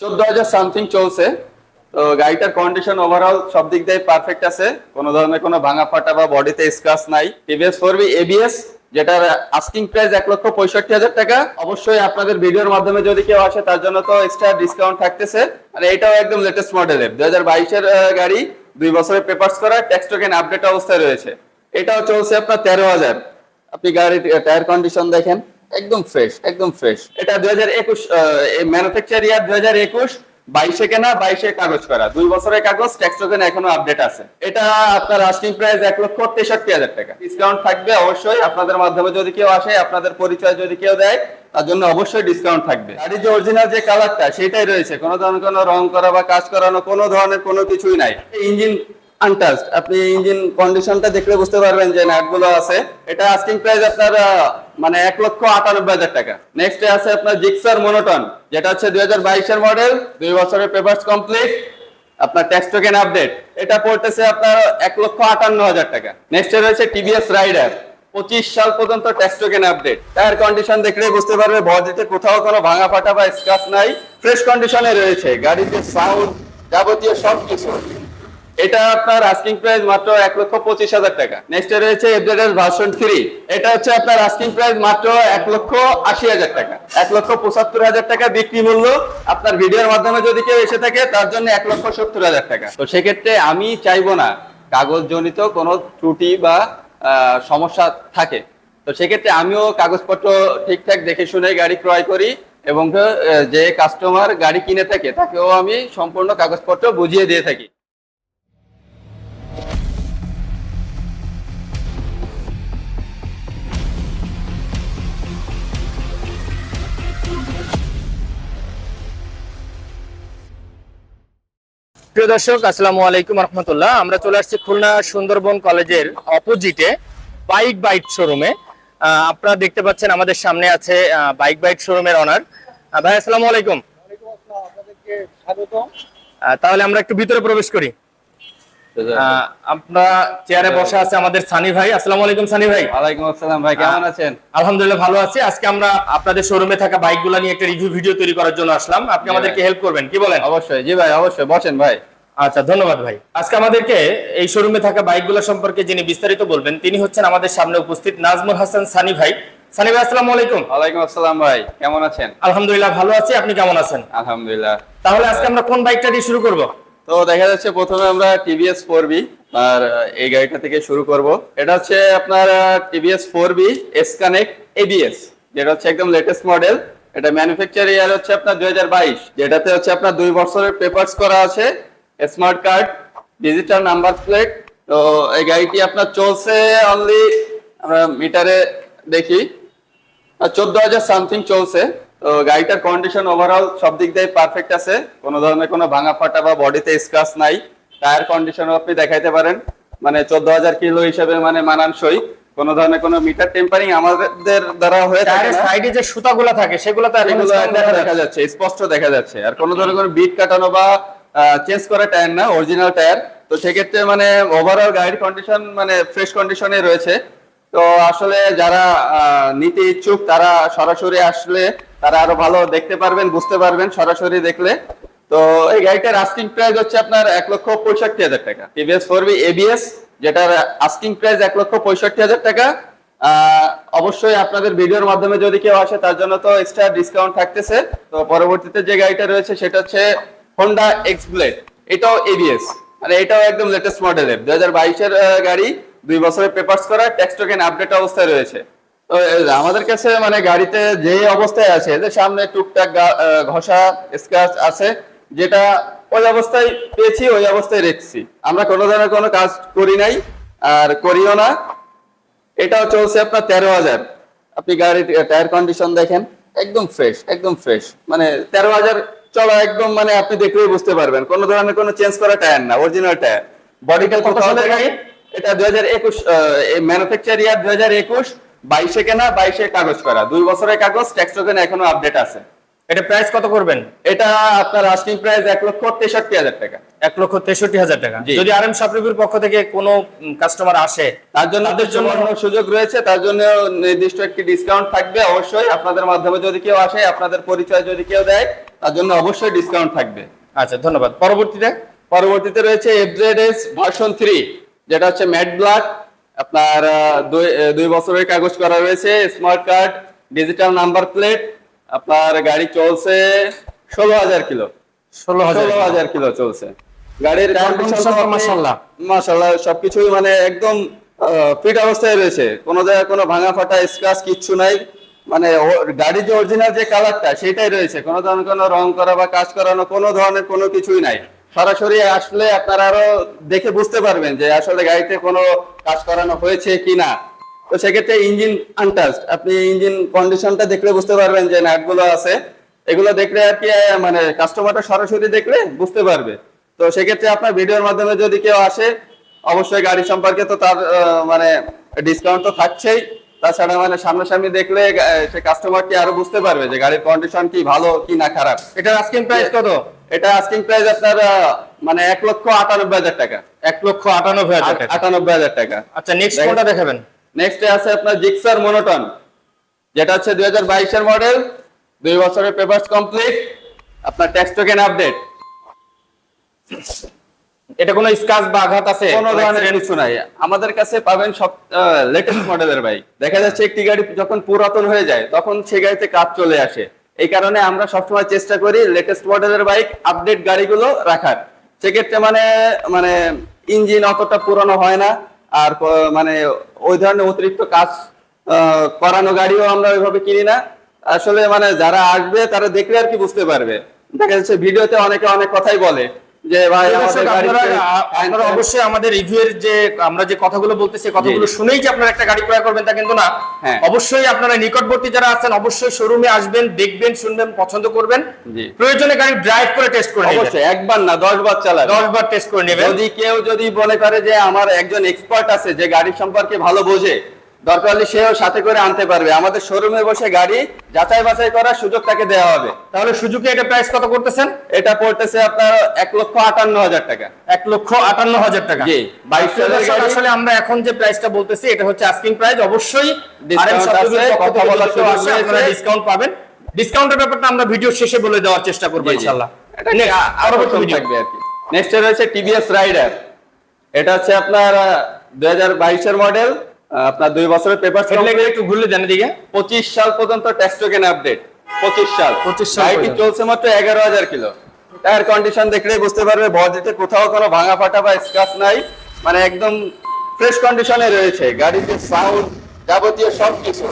চোদ্দ হাজার সামথিং চলছে। তো গাড়িটার কন্ডিশন ওভারঅল সব দিক দিয়ে পারফেক্ট আছে। কোনো ধরনের কোনো ভাঙা ফাটা বা বডিতে স্ক্রাচ নাই। টিভিএস ফোর বি এবিএস যেটার আস্কিং প্রাইস এক লক্ষ পঁয়ষট্টি হাজার টাকা। অবশ্যই আপনাদের ভিডিওর মাধ্যমে যদি কেউ আসে, তার জন্য তো এক্সট্রা ডিসকাউন্ট থাকতেছে। মানে এটাও একদম লেটেস্ট মডেলের দুই হাজার বাইশের গাড়ি দুই বছরের পেপার্স করা ট্যাক্স টোকেন আপডেট অবস্থায় রয়েছে। এটাও চলছে আপনার তেরো হাজার। আপনি গাড়ির টায়ার কন্ডিশন দেখেন। একদম ফ্রেশ একদম ফ্রেশ এটা দুই হাজার একুশ ম্যানুফ্যাকচার ইয়ার দুই হাজার একুশ, বাইশে কেনা, বাইশে কাগজ করা। দুই বছরের কাগজ ট্যাক্স টোকেন এখনও আপডেট আছে। এটা আপনার আস্কিং প্রাইস এক লক্ষ তেষট্টি হাজার টাকা। ডিসকাউন্ট থাকবে অবশ্যই। আপনাদের মাধ্যমে যদি কেউ আসে, আপনাদের পরিচয় যদি কেউ দেয়, তার জন্য অবশ্যই ডিসকাউন্ট থাকবে। গাড়ির যে অরিজিনাল যে কালারটা সেটাই রয়েছে। কোনো ধরনের কোনো রং করা বা কাজ করানো, কোনো ধরনের কোনো কিছুই নাই। ইঞ্জিন আনটাচড আপনি ইঞ্জিন কন্ডিশনটা দেখলে বুঝতে পারবেন যে নাটগুলো আছে। এটা আস্কিং প্রাইস আপনার মানে এক লক্ষ আটানব্বই হাজার টাকা। নেক্সট আছে আপনার জিক্সার মনোটন যেটা হচ্ছে দুই হাজার বাইশের মডেল দুই বছরের পেপার্স কমপ্লিট আপনার ট্যাক্স টোকেন আপডেট এটা পড়তেছে আপনার এক লক্ষ আটান্ন হাজার টাকা। নেক্সট রয়েছে টিভিএস রাইডার পঁচিশ সাল পর্যন্ত tax token update tyre condition দেখলে বুঝতে পারবে, বডিতে কোথাও কোনো ভাঙা ফাটা বা স্ক্রাচ নাই। ফ্রেশ কন্ডিশনে রয়েছে, গাড়িতে সাউন্ড যাবতীয় সব কিছু এটা আপনার আস্কিং প্রাইস মাত্র এক লক্ষ পঁচিশ হাজার টাকা। নেক্সট রয়েছে এফজেড ভার্সন থ্রি এটা হচ্ছে আপনার আস্কিং প্রাইস মাত্র এক লক্ষ আশি হাজার টাকা। এক লক্ষ পঁচাত্তর হাজার টাকা বিক্রি মূল্য। আপনার ভিডিওর মাধ্যমে যদি কেউ এসে থাকে, তার জন্য এক লক্ষ সত্তর হাজার টাকা। তো সেক্ষেত্রে আমি চাইব না কাগজ জনিত কোনো ত্রুটি বা সমস্যা থাকে। তো সেক্ষেত্রে আমিও কাগজপত্র ঠিকঠাক দেখে শুনে গাড়ি ক্রয় করি এবং যে কাস্টমার গাড়ি কিনে থাকে, তাকেও আমি সম্পূর্ণ কাগজপত্র বুঝিয়ে দিয়ে থাকি। প্রিয় দর্শক আসসালামু আলাইকুম রহমতুল্লাহ। আমরা চলে আসছি খুলনা সুন্দরবন কলেজের অপোজিটে বাইক বাইট শোরুমে। আপনারা দেখতে পাচ্ছেন আমাদের সামনে আছে বাইক বাইট শোরুমের অনার ভাই আসসালামু আলাইকুম। তাহলে আমরা একটু ভিতরে প্রবেশ করি। আমরা চেয়ারে বসা আছে আমাদের সানি ভাই। আসসালামু আলাইকুম সানি ভাই। ওয়ালাইকুম আসসালাম ভাই কেমন আছেন? আলহামদুলিল্লাহ ভালো আছি। আজকে আমরা আপনাদের শোরুমে থাকা বাইকগুলো নিয়ে একটা রিভিউ ভিডিও তৈরি করার জন্য আসলাম। আপনি আমাদেরকে হেল্প করবেন কি বলেন? অবশ্যই জি ভাই অবশ্যই বসেন ভাই। আচ্ছা ধন্যবাদ ভাই। আজকে আমাদেরকে এই শোরুমে থাকা বাইকগুলো সম্পর্কে যিনি বিস্তারিত বলবেন তিনি হচ্ছেন আমাদের সামনে উপস্থিত নাজমুল হাসান সানি ভাই। সানি ভাই আসসালামু আলাইকুম। ওয়ালাইকুম আসসালাম ভাই কেমন আছেন? আলহামদুলিল্লাহ ভালো আছি। আপনি কেমন আছেন? আলহামদুলিল্লাহ। তাহলে আজকে আমরা কোন বাইকটা দিয়ে শুরু করব? তো দেখা যাচ্ছে প্রথমে আমরা টিভিএস ফোর বি আর এই গাড়িটা থেকে শুরু করব। এটা হচ্ছে আপনার TVS four V S connect ABS যেটা হচ্ছে একদম লেটেস্ট মডেল এটা ম্যানুফ্যাকচার ইয়ার হচ্ছে আপনার দুই হাজার বাইশ, যেটাতে হচ্ছে আপনার দুই বছরের পেপারস করা আছে smart card digital number plate তো এই গাড়িটি আপনার চলছে অনলি মিটারে দেখি। চোদ্দ হাজার সামথিং চলছে। তো গাড়িটার কন্ডিশন ওভারঅল সব দিক দিয়ে পারফেক্ট আছে। কোনো ধরনের কোনো ভাঙা ফাটা বা বডিতে স্ক্রাচ নাই। টায়ার কন্ডিশনও আপনি দেখাইতে পারেন। মানে চোদ্দ হাজার কিলো হিসেবে মানে মানানসই। কোনো ধরনের কোনো মিটার টেম্পারিং আমাদের দ্বারা হয়ে থাকে সাইডে যে সুতাগুলো থাকে সেগুলো তো এখন দেখা দেখা যাচ্ছে। স্পষ্ট দেখা যাচ্ছে। আর কোনো ধরনের কোনো বিট কাটানো বা চেঞ্জ করা টায়ার না অরিজিনাল টায়ার তো সেক্ষেত্রে মানে ওভারঅল গাড়ির কন্ডিশন মানে ফ্রেশ কন্ডিশনে রয়েছে। তো আসলে যারা নিতে ইচ্ছুক, তারা সরাসরি আসলে তারা আরও ভালো দেখতে পারবেন, বুঝতে পারবেন সরাসরি দেখলে। তো এই গাড়িটার আস্কিং প্রাইস হচ্ছে আপনার এক লক্ষ পঁয়ষট্টি হাজার টাকা। টিভিএস ফোর বি এবিএস যেটার আস্কিং প্রাইস এক লক্ষ পঁয়ষট্টি হাজার টাকা। অবশ্যই আপনাদের ভিডিওর মাধ্যমে যদি কেউ আসে, তার জন্য তো এক্সট্রা ডিসকাউন্ট থাকতেছে। তো পরবর্তীতে যে গাড়িটা রয়েছে, সেটা হচ্ছে হোন্ডা এক্স ব্লেড এটাও এবিএস মানে এটাও একদম লেটেস্ট মডেলের দু হাজার বাইশের গাড়ি দুই বছরের পেপার্স করা ট্যাক্স টোকেন আপডেট অবস্থায় রয়েছে। তো আমাদের কাছে মানে গাড়িতে যে অবস্থায় আছে যে সামনে টুকটাক ঘষা স্ক্র্যাচ আছে যেটা ওই অবস্থায় পেয়েছি ওই অবস্থায় রেখেছি। আমরা কোনো ধরনের কোনো কাজ করি নাই আর করিও না। এটাও চলছে আপনার তেরো হাজার। আপনি গাড়ির টায়ার কন্ডিশন দেখেন একদম ফ্রেশ একদম ফ্রেশ মানে তেরো হাজার চলা একদম মানে আপনি দেখলেই বুঝতে পারবেন। কোনো ধরনের কোনো চেঞ্জ করা টায়ার না অরিজিনাল টায়ার বডিটা কত সালের গাড়ি? এটা দুই হাজার একুশ ম্যানুফ্যাকচার ইয়ার দুই হাজার একুশ বাইশে কেনা বাইশে কাগজ করা। দুই বছরের কাগজ ট্যাক্স টোকেন এখনও আপডেট আছে। এটা প্রাইস কত করবেন? এটা আপনার আস্কিং প্রাইস এক লক্ষ তেষট্টি হাজার টাকা। এক লক্ষ তেষট্টি হাজার টাকা। যদি আর এম পক্ষ থেকে কোনো কাস্টমার আসে তার জন্য তাদের জন্য সুযোগ রয়েছে তার জন্য নির্দিষ্ট একটি ডিসকাউন্ট থাকবে অবশ্যই। আপনাদের মাধ্যমে যদি কেউ আসে আপনাদের পরিচয় যদি কেউ দেয় তার জন্য অবশ্যই ডিসকাউন্ট থাকবে। আচ্ছা ধন্যবাদ। পরবর্তীতে? পরবর্তীতে রয়েছে এফজেডএস ভার্সন থ্রি যেটা হচ্ছে ম্যাট ব্ল্যাক আপনার দুই দুই বছরের কাগজ করা রয়েছে smart card digital number plate আপনার গাড়ি চলছে ষোলো হাজার কিলো। ষোলো হাজার কিলো। চলছে। গাড়ির। মাশাআল্লাহ। সবকিছুই মানে একদম ফিট অবস্থায় রয়েছে। কোনো জায়গায় কোনো ভাঙা ফাটা স্ক্র্যাচ কিচ্ছু নাই। মানে গাড়ির যে অরিজিনাল যে কালারটা সেটাই রয়েছে। কোনো ধরনের কোনো রং করা বা কাজ করানো কোনো ধরনের কোনো কিছুই নাই। সরাসরি আসলে আপনারা আরও দেখে বুঝতে পারবেন যে আসলে গাড়িতে কোনো কাজ করানো হয়েছে কি না তো সেক্ষেত্রে ইঞ্জিন আনটাস্ট আপনি ইঞ্জিন কন্ডিশনটা দেখলে বুঝতে পারবেন যে নাটগুলো আছে। এগুলো দেখলে আর কি মানে কাস্টমারটা সরাসরি দেখলে বুঝতে পারবে। তো সেক্ষেত্রে আপনার ভিডিওর মাধ্যমে যদি কেউ আসে অবশ্যই গাড়ি সম্পর্কে তো তার মানে ডিসকাউন্ট তো থাকছেই। তাছাড়া মানে সামনাসামনি দেখলে সে কাস্টমারটি আরও বুঝতে পারবে যে গাড়ির কন্ডিশন কি ভালো কি না খারাপ। এটার আস্কিং প্রাইস কত? এটা আস্কিং প্রাইস আপনার মানে এক লক্ষ আটানব্বই হাজার টাকা। এক লক্ষ আটানব্বই হাজার আটানব্বই হাজার টাকা। আচ্ছা নেক্সট কোনটা দেখাবেন? নেক্সট আছে আপনার জিক্সার মনোটন যেটা হচ্ছে দুই হাজার বাইশের মডেল দুই বছরের পেপারস কমপ্লিট আপনার ট্যাক্স টোকেন আপডেট এটা কোনো স্কাচ বা আঘাত আছে? কোনো ধরনের কিছু নাই। আমাদের কাছে পাবেন সব লেটেস্ট মডেলের বাইক দেখা যাচ্ছে একটি গাড়ি যখন পুরাতন হয়ে যায় তখন সেই গাড়িতে কাজ চলে আসে। এই কারণে আমরা সবসময় চেষ্টা করি লেটেস্ট মডেলের বাইক আপডেট গাড়িগুলো রাখার। সেক্ষেত্রে মানে মানে ইঞ্জিন অতটা পুরনো হয় না। আর মানে ওই ধরনের অতিরিক্ত কাজ করানো গাড়িও আমরা ওইভাবে কিনি না। আসলে মানে যারা আসবে তারা দেখলে আর কি বুঝতে পারবে। দেখা যাচ্ছে ভিডিওতে অনেকে অনেক কথাই বলে। যে ভাই আপনারা অবশ্যই আমাদের রিভিউয়ের যে আমরা যে কথাগুলো বলতেছি কথাগুলো শুনেই যে আপনারা একটা গাড়ি ক্রয় করবেন তা কিন্তু না। হ্যাঁ। অবশ্যই আপনারা নিকটবর্তী যারা আছেন অবশ্যই শোরুমে আসবেন দেখবেন শুনবেন পছন্দ করবেন। প্রয়োজনে গাড়ি ড্রাইভ করে টেস্ট করে নেবেন। অবশ্যই একবার না দশ বার চালাবে দশ বার টেস্ট করে নেবেন। যদি কেউ যদি মনে করে যে আমার একজন এক্সপার্ট আছে যে গাড়ি সম্পর্কে ভালো বোঝে দরকার হলে সেও সাথে করে আনতে পারবে। আমাদের শোরুমে বসে গাড়ি যাচাই বাছাই করার সুযোগ তাকে দেওয়া হবে। তাহলে সুজুকি এটা প্রাইস কত করতেছেন? এটা পড়তেছে আপনার এক লক্ষ আটান্ন হাজার টাকা। এক লক্ষ আটান্ন হাজার টাকা? জি, বাইশ। আসলে আমরা এখন যে প্রাইসটা বলতেছি এটা হচ্ছে আস্কিং প্রাইস অবশ্যই কথা বলার সুযোগ। আপনারা ডিসকাউন্ট পাবেন। ডিসকাউন্টের ব্যাপারটা আমরা ভিডিও শেষে বলে দেওয়ার চেষ্টা করব। ইনশাআল্লাহ। এটা আরও থাকবে আর কি। নেক্সট রয়েছে টিভিএস রাইডার এটা হচ্ছে আপনার দুই হাজার বাইশের মডেল আপনার দুই বছরের পেপার একটু ঘুরলে দেন এদিকে। পঁচিশ সাল পর্যন্ত ট্যাক্স টোকেন আপডেট পঁচিশ সাল। 25 সাল চলছে মাত্র এগারো হাজার কিলো। টায়ার কন্ডিশন দেখলেই বুঝতে পারবে বডিতে কোথাও কোনো ভাঙা ফাটা বা স্ক্রাচ নাই। মানে একদম ফ্রেশ কন্ডিশনে রয়েছে। গাড়িতে সাউন্ড যাবতীয় সব কিছু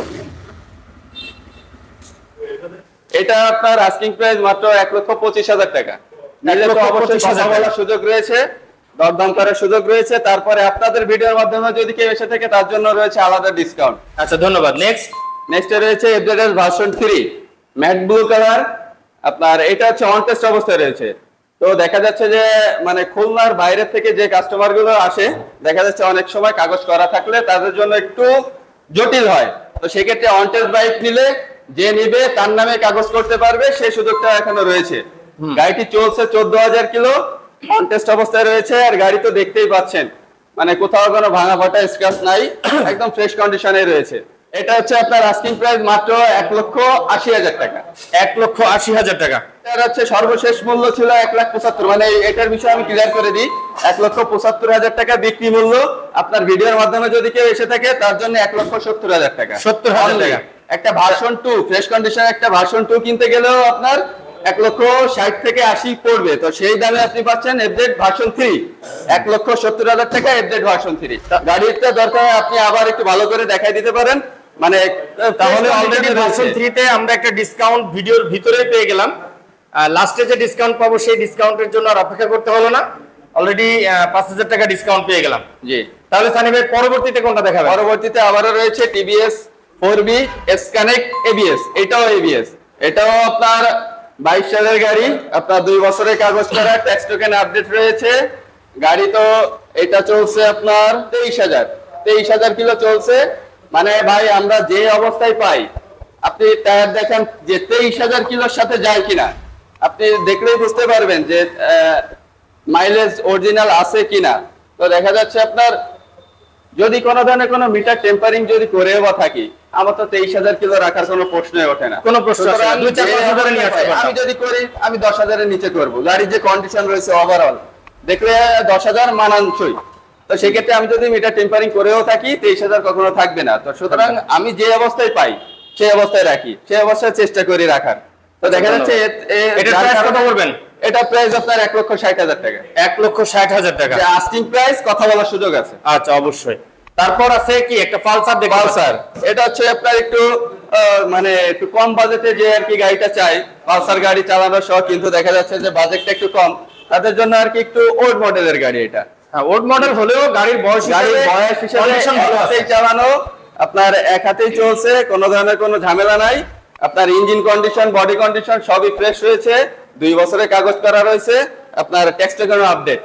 এটা আপনার আস্কিং প্রাইস মাত্র এক লক্ষ পঁচিশ হাজার টাকা। নিলে তো অবশ্যই 25,000 কথা বলার সুযোগ রয়েছে। দরদাম করার সুযোগ রয়েছে। তারপরে আপনাদের ভিডিওর মাধ্যমে যদি কেউ এসে থাকে তার জন্য রয়েছে আলাদা ডিসকাউন্ট আচ্ছা ধন্যবাদ। নেক্সট নেক্সট রয়েছে FZS version three matte blue colour আপনার এটা হচ্ছে অন টেস্ট অবস্থায় রয়েছে। তো দেখা যাচ্ছে যে মানে খুলনার বাইরের থেকে যে কাস্টমারগুলো আসে দেখা যাচ্ছে অনেক সময় কাগজ করা থাকলে তাদের জন্য একটু জটিল হয়। তো সেক্ষেত্রে অন টেস্ট বাইক নিলে যে নিবে তার নামে কাগজ করতে পারবে সেই সুযোগটা এখনও রয়েছে। গাড়িটি চলছে চোদ্দ হাজার কিলো। অন টেস্ট অবস্থায় রয়েছে আর গাড়ি তো দেখতেই পাচ্ছেন। মানে কোথাও কোনো ভাঙা ফাটা স্ক্র্যাচ নাই একদম ফ্রেশ কন্ডিশনে রয়েছে। এটা হচ্ছে আপনার আস্কিং প্রাইস মাত্র এক লক্ষ আশি হাজার টাকা। এক লক্ষ আশি হাজার টাকা। এটার হচ্ছে সর্বশেষ মূল্য ছিল এক লাখ পঁচাত্তর। মানে এটার বিষয়ে আমি ক্লিয়ার করে দিই এক লক্ষ পঁচাত্তর হাজার টাকা বিক্রি মূল্য আপনার ভিডিওর মাধ্যমে যদি কেউ এসে থাকে তার জন্য এক লক্ষ সত্তর হাজার টাকা। 70,000 Only। টাকা। একটা ভার্সন টু ফ্রেশ কন্ডিশন একটা ভার্সন টু কিনতে গেলেও আপনার এক লক্ষ ষাট থেকে আশি পড়বে। তো সেই দামে আপনি পাচ্ছেন এফজেড ভার্সন থ্রি এক লক্ষ সত্তর হাজার টাকা এফজেড ভার্সন থ্রি গাড়িটা দরকার আপনি আবার একটু ভালো করে দেখাই দিতে পারেন। মানে তাহলে অলরেডি ভার্সন থ্রিতে আমরা একটা ডিসকাউন্ট ভিডিওর ভিতরে পেয়ে গেলাম। লাস্টে যে ডিসকাউন্ট পাবো সেই ডিসকাউন্টের জন্য আর অপেক্ষা করতে হলো না। অলরেডি পাঁচ হাজার টাকা ডিসকাউন্ট পেয়ে গেলাম। জি। তাহলে সানি ভাই পরবর্তীতে কোনটা দেখাবেন? পরবর্তীতে আবারও রয়েছে TVS four V S connect ABS এটাও এবিএস এটাও আপনার বাইশ সালের গাড়ি, আপনার দুই বছরের কাগজ করা ট্যাক্স টোকেন আপডেট রয়েছে। গাড়ি তো এটা চলছে আপনার তেইশ হাজার। তেইশ হাজার কিলো চলছে। মানে ভাই, আমরা যে অবস্থায় পাই, আপনি টায়ার দেখেন যে তেইশ হাজার কিলোর সাথে যায় কিনা। আপনি দেখলেই বুঝতে পারবেন যে মাইলেজ অরিজিনাল আছে কিনা। তো দেখা যাচ্ছে আপনার যদি কোনো ধরনের কোনো মিটার টেম্পারিং যদি করেও বা থাকি আমার তো তেইশ হাজার কিলো রাখার কোনো প্রশ্নই ওঠে না। কোনো প্রশ্ন। আমি যদি করি আমি দশ হাজারের নিচে করব। গাড়ির যে কন্ডিশন রয়েছে ওভারঅল দেখলে দশ হাজার মানানসই। তো সেক্ষেত্রে আমি যদি মিটার টেম্পারিং করেও থাকি তেইশ হাজার কখনো থাকবে না। তো সুতরাং আমি যে অবস্থায় পাই সেই অবস্থায় রাখি। সেই অবস্থায় চেষ্টা করি রাখার। তো দেখা যাচ্ছে এটার যার কত? এটা প্রাইস আপনার এক লক্ষ ষাট হাজার টাকা। এক লক্ষ ষাট হাজার টাকা। আস্কিং প্রাইস কথা বলার সুযোগ আছে। আচ্ছা অবশ্যই। তারপর আছে কি? একটা পালসার দেখতে পালসার। এটা হচ্ছে আপনার একটু মানে একটু কম বাজেটে যে আর কি গাড়িটা চাই পালসার গাড়ি চালানো সহ কিন্তু দেখা যাচ্ছে যে বাজেটটা একটু কম। তাদের জন্য আর কি একটু ওল্ড মডেলের গাড়ি এটা। হ্যাঁ ওল্ড মডেল হলেও গাড়ির বয়স গাড়ির বয়স হিসেবে চালানো আপনার এক হাতেই চলছে কোনো ধরনের কোনো ঝামেলা নাই। আপনার ইঞ্জিন কন্ডিশন বডি কন্ডিশন সবই ফ্রেশ হয়েছে দুই বছরের কাগজ করা রয়েছে আপনার ট্যাক্সটা কোনো আপডেট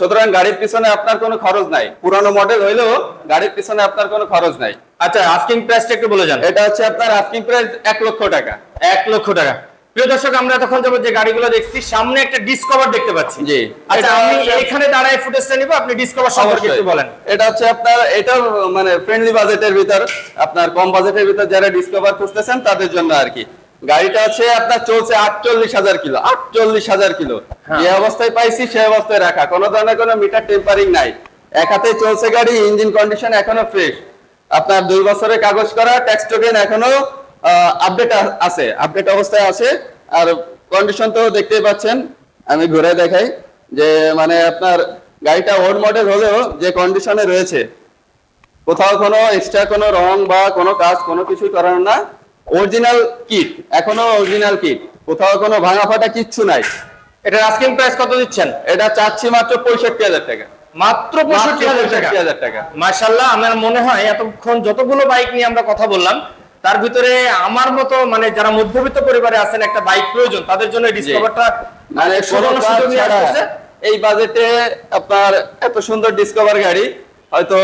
সুতরাং গাড়ির পিছনে আপনার কোনো খরচ নাই। পুরানো মডেল হইলেও গাড়ির পিছনে আপনার কোনো খরচ নাই। আচ্ছা আস্কিং প্রাইসটা একটু বলে যান। এটা হচ্ছে আপনার আস্কিং প্রাইস এক লক্ষ টাকা। এক লক্ষ টাকা। প্রিয় দর্শক আমরা তখন যাব যে গাড়িগুলো দেখছি সামনে একটা ডিসকভার দেখতে পাচ্ছি। জি। আচ্ছা আমি এখানে দাঁড়ায় ফুটেজটা নিব আপনি ডিসকভার সম্পর্কে একটু বলেন। এটা হচ্ছে আপনার এটা মানে ফ্রেন্ডলি বাজেটের ভিতর আপনার কম বাজেটের ভিতর যারা ডিসকভার খুঁজতেছেন তাদের জন্য আর কি। গাড়িটা হচ্ছে আপনার চলছে আটচল্লিশ হাজার কিলো আটচল্লিশ হাজার কিলো। হ্যাঁ। যে অবস্থায় পাইছি সে অবস্থায় রাখা। কোনো ধরনের কোনো মিটার টেম্পারিং নাই। এক হাতে চলছে গাড়ি ইঞ্জিন কন্ডিশন এখনও ফ্রেশ আপনার দুই বছরের কাগজ করা ট্যাক্স টোকেন এখনও আপডেট আছে। আপডেট অবস্থায় আছে। আর কন্ডিশন তো দেখতেই পাচ্ছেন। আমি ঘুরে দেখাই যে মানে আপনার গাড়িটা ওল্ড মডেল হলেও যে কন্ডিশনে রয়েছে কোথাও কোনো এক্সট্রা কোনো রং বা কোনো কাজ কোনো কিছুই করার না। অরিজিনাল কিট এখনও অরিজিনাল কিট কোথাও কোনো ভাঙা ফাটা কিচ্ছু নাই। এটার আস্কিং প্রাইস কত দিচ্ছেন? এটা চাচ্ছি মাত্র পঁয়ষট্টি হাজার টাকা। মাত্র পঁয়ষট্টি হাজার টাকা? মাশাল্লাহ আমার মনে হয় এতক্ষণ যতগুলো বাইক নিয়ে আমরা কথা বললাম তার ভিতরে আমার মতো মানে যারা মধ্যবিত্ত পরিবারে আছেন একটা বাইক প্রয়োজন তাদের জন্য ডিসকভারটা মানে এই বাজেটে আপনার এত সুন্দর ডিসকভার গাড়ি হয়তো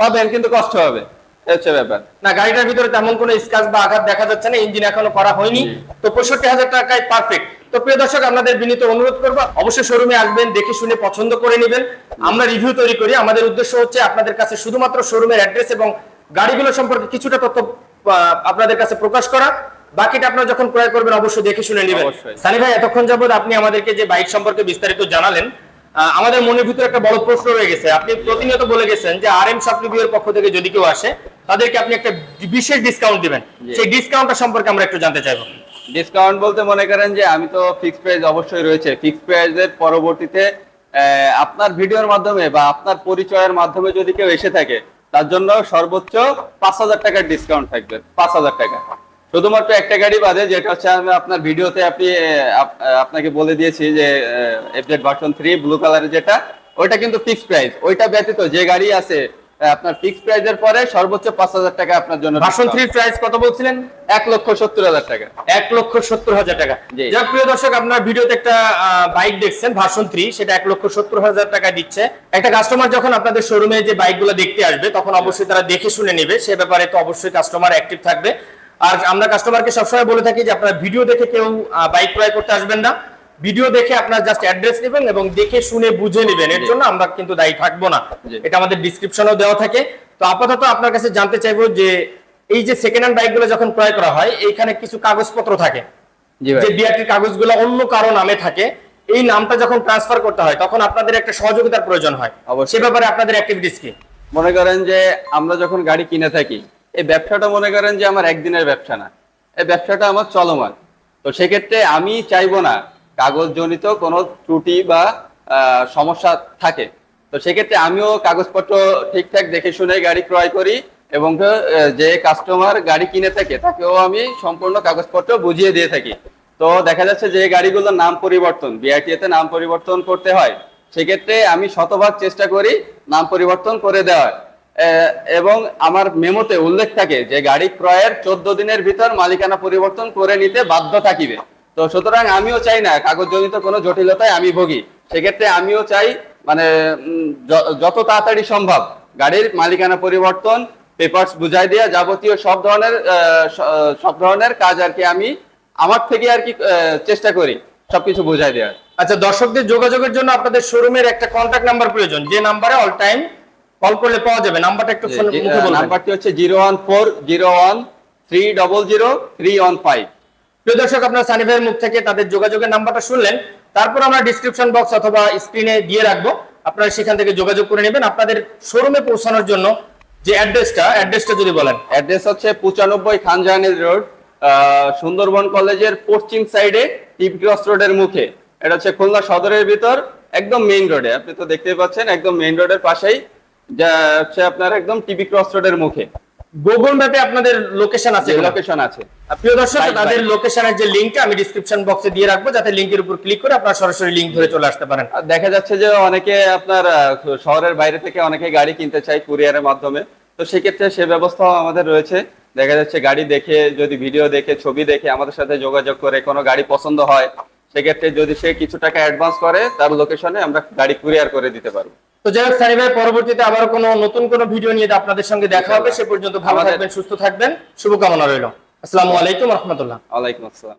পাবেন কিন্তু কষ্ট হবে। হচ্ছে ব্যাপার। না গাড়িটার ভিতরে তেমন কোনো স্ক্র্যাচ বা আঘাত দেখা যাচ্ছে না ইঞ্জিন এখনও করা হয়নি। তো পঁয়ষট্টি হাজার টাকায় পারফেক্ট তো প্রিয় দর্শক আপনাদের বিনীত অনুরোধ করব অবশ্যই শোরুমে আসবেন দেখে শুনে পছন্দ করে নেবেন। আমরা রিভিউ তৈরি করি। আমাদের উদ্দেশ্য হচ্ছে আপনাদের কাছে শুধুমাত্র শোরুমের অ্যাড্রেস এবং গাড়িগুলো সম্পর্কে কিছুটা তথ্য আপনাদের কাছে প্রকাশ করা। বাকিটা আপনারা যখন ক্রয় করবেন অবশ্যই দেখে শুনে নেবেন। সানি ভাই এতক্ষণ যাবত আপনি আমাদেরকে যে বাইক সম্পর্কে বিস্তারিত জানালেন আহ, আমাদের মনের ভিতরে একটা বড় প্রশ্ন রয়ে গেছে। আপনি প্রতিনিয়ত বলে গেছেন যে আর এম শপ পক্ষ থেকে যদি কেউ আসে তাদেরকে আপনি একটা বিশেষ ডিসকাউন্ট দিবেন। সেই ডিসকাউন্টটা সম্পর্কে আমরা একটু জানতে চাইব। ডিসকাউন্ট বলতে মনে করেন যে আমি তো ফিক্সড প্রাইস অবশ্যই রয়েছে। ফিক্সড প্রাইসের পরবর্তীতে আপনার ভিডিওর মাধ্যমে বা আপনার পরিচয়ের মাধ্যমে যদি কেউ এসে থাকে তার জন্য সর্বোচ্চ পাঁচ হাজার টাকার ডিসকাউন্ট থাকবে। পাঁচ হাজার টাকা। শুধুমাত্র একটা গাড়ি বাদে যেটা হচ্ছে আমি আপনার ভিডিওতে আপনি আপনাকে বলে দিয়েছি যে এফজেড ভার্সন থ্রি ব্লু কালারের যেটা ওইটা কিন্তু ফিক্সড প্রাইস ওইটা ব্যতীত যে গাড়ি আছে আপনার ফিক্সড প্রাইসের পরে সর্বোচ্চ পাঁচ হাজার টাকা আপনার জন্য discount। থ্রির প্রাইস কত বলছিলেন? এক লক্ষ সত্তর হাজার টাকা। এক লক্ষ সত্তর হাজার টাকা। যাক প্রিয় দর্শক আপনার ভিডিওতে একটা বাইক দেখছেন ভার্সন থ্রি সেটা এক লক্ষ সত্তর হাজার টাকা দিচ্ছে। একটা কাস্টমার যখন আপনাদের শোরুমে যে বাইকগুলো দেখতে আসবে তখন অবশ্যই তারা দেখে শুনে নেবে। সে ব্যাপারে তো অবশ্যই কাস্টমার অ্যাক্টিভ থাকবে। আর আমরা কাস্টমারকে সবসময় বলে থাকি যে আপনারা ভিডিও দেখে কেউ বাইক ক্রয় করতে আসবেন না। ভিডিও দেখে আপনার জাস্ট অ্যাড্রেস নেবেন এবং দেখে শুনে বুঝে নেবেন। এর জন্য আমরা কিন্তু দায়ী থাকব না। এটা আমাদের ডিসক্রিপশনেও দেওয়া থাকে। তো আপাতত আপনার কাছে জানতে চাইব যে এই যে সেকেন্ড হ্যান্ড বাইকগুলো যখন ক্রয় করা হয় এইখানে কিছু কাগজপত্র থাকে। যে বিআরটির কাগজগুলো অন্য কারও নামে থাকে এই নামটা যখন ট্রান্সফার করতে হয় তখন আপনাদের একটা সহযোগিতার প্রয়োজন হয়। সে ব্যাপারে আপনাদের অ্যাক্টিভিটিস কি? মনে করেন যে আমরা যখন গাড়ি কিনে থাকি এই ব্যবসাটা মনে করেন যে আমার একদিনের ব্যবসা না। এই ব্যবসাটা আমার চলমান। তো সেক্ষেত্রে আমি চাইব না কাগজজনিত কোনো ত্রুটি বা সমস্যা থাকে। তো সেক্ষেত্রে আমিও কাগজপত্র ঠিকঠাক দেখে শুনে গাড়ি ক্রয় করি এবং যে কাস্টমার গাড়ি কিনে থাকে, তাকেও আমি সম্পূর্ণ কাগজপত্র বুঝিয়ে দিয়ে থাকি। তো দেখা যাচ্ছে যে গাড়িগুলোর নাম পরিবর্তন বিআরটিএতে নাম পরিবর্তন করতে হয়। সেক্ষেত্রে আমি শতভাগ চেষ্টা করি নাম পরিবর্তন করে দেওয়ার। এবং আমার মেমোতে উল্লেখ থাকে যে গাড়ি ক্রয়ের চোদ্দ দিনের ভিতর মালিকানা পরিবর্তন করে নিতে বাধ্য থাকিবে তো সুতরাং আমিও চাই না কাগজজনিত কোনো জটিলতায় আমি ভোগি। সেক্ষেত্রে আমিও চাই মানে যত তাড়াতাড়ি সম্ভব গাড়ির মালিকানা পরিবর্তন পেপারস বুঝাই দেওয়া যাবতীয় সব ধরনের সব ধরনের কাজ আর কি আমি আমার থেকে আর কি চেষ্টা করি সবকিছু বুঝাই দেওয়ার আচ্ছা দর্শকদের যোগাযোগের জন্য আপনাদের শোরুমের একটা কন্ট্যাক্ট নাম্বার প্রয়োজন। যে নাম্বারে অল টাইম কল করলে পাওয়া যাবে। নাম্বারটা একটু ফোন নাম্বারটি হচ্ছে zero one four zero one three double zero three one five. প্রিয় দর্শক, আপনারা সানি ভাইয়ের মুখ থেকে তাদের যোগাযোগের নাম্বারটা শুনলেন। তারপর আমরা ডিসক্রিপশন বক্স অথবা স্ক্রিনে দিয়ে রাখব। আপনারা সেখান থেকে যোগাযোগ করে নেবেন। আপনাদের শোরুমে পৌঁছানোর জন্য যে অ্যাড্রেসটা অ্যাড্রেসটা যদি বলেন। অ্যাড্রেস হচ্ছে পঁচানব্বই খানজাহানি রোড সুন্দরবন কলেজের পশ্চিম সাইডে টিপি ক্রস রোডের মুখে। এটা হচ্ছে খুলনা সদরের ভিতর, একদম মেইন রোডে আপনি তো দেখতেই পাচ্ছেন, একদম মেইন রোডের পাশেই, যা হচ্ছে আপনার একদম টিপি ক্রস রোডের মুখে। গুগল ম্যাপে আপনাদের লোকেশন আছে? লোকেশন আছে। প্রিয় দর্শক তাদের. লোকেশনের যে লিংকটা আমি ডিসক্রিপশন বক্সে দিয়ে রাখব যাতে লিংকের উপর ক্লিক করে আপনারা সরাসরি লিংক ধরে চলে আসতে পারেন। আর দেখা যাচ্ছে যে অনেকে আপনার শহরের বাইরে থেকে অনেকে গাড়ি কিনতে চায় কুরিয়ারের মাধ্যমে। তো সেক্ষেত্রে সে ব্যবস্থাও আমাদের রয়েছে। দেখা যাচ্ছে গাড়ি দেখে যদি ভিডিও দেখে ছবি দেখে আমাদের সাথে যোগাযোগ করে কোনো গাড়ি পছন্দ হয় সেক্ষেত্রে যদি সে কিছু টাকা অ্যাডভান্স করে তার লোকেশনে আমরা গাড়ি কুরিয়ার করে দিতে পারব। তো যাই হোক সানি ভাই পরবর্তীতে আবার কোনো নতুন কোনো ভিডিও নিয়ে আপনাদের সঙ্গে দেখা হবে। সে পর্যন্ত ভালো থাকবেন সুস্থ থাকবেন। শুভকামনা রইল। আসসালামু আলাইকুম রহমতুল্লাহ। আলাইকুম আসসালাম।